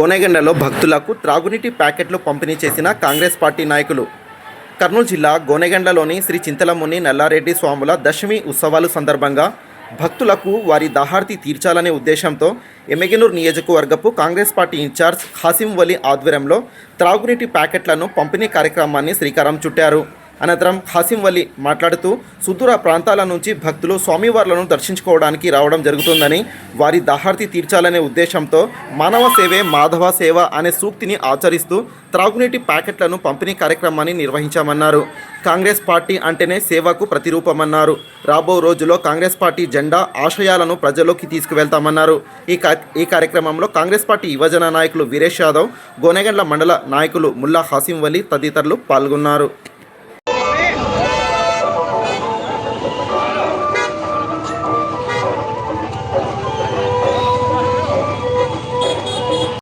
గోనెగండలో భక్తులకు త్రాగునీటి ప్యాకెట్లు పంపిణీ చేసిన కాంగ్రెస్ పార్టీ నాయకులు. కర్నూలు జిల్లా గోనెగండలోని శ్రీ చింతలముని నల్లారెడ్డి స్వాముల దశమి ఉత్సవాలు సందర్భంగా భక్తులకు వారి దాహార్తి తీర్చాలనే ఉద్దేశంతో ఎమ్మెగనూరు నియోజకవర్గపు కాంగ్రెస్ పార్టీ ఇన్ఛార్జ్ హాసిం వలీ ఆధ్వర్యంలో త్రాగునీటి ప్యాకెట్లను పంపిణీ కార్యక్రమాన్ని శ్రీకారం చుట్టారు. అనంతరం హాసిం వలి మాట్లాడుతూ సుదూర ప్రాంతాల నుంచి భక్తులు స్వామివార్లను దర్శించుకోవడానికి రావడం జరుగుతుందని వారి దాహార్తి తీర్చాలనే ఉద్దేశంతో మానవ సేవే మాధవ సేవ అనే సూక్తిని ఆచరిస్తూ త్రాగునీటి ప్యాకెట్లను పంపిణీ కార్యక్రమాన్ని నిర్వహించామన్నారు. కాంగ్రెస్ పార్టీ అంటేనే సేవకు ప్రతిరూపమన్నారు. రాబో రోజుల్లో కాంగ్రెస్ పార్టీ జెండా ఆశయాలను ప్రజల్లోకి తీసుకువెళ్తామన్నారు. ఈ ఈ కార్యక్రమంలో కాంగ్రెస్ పార్టీ యువజన నాయకులు వీరేష్ యాదవ్ గోనెగండ్ల మండల నాయకులు ముల్లా హాసిం వలి తదితరులు పాల్గొన్నారు.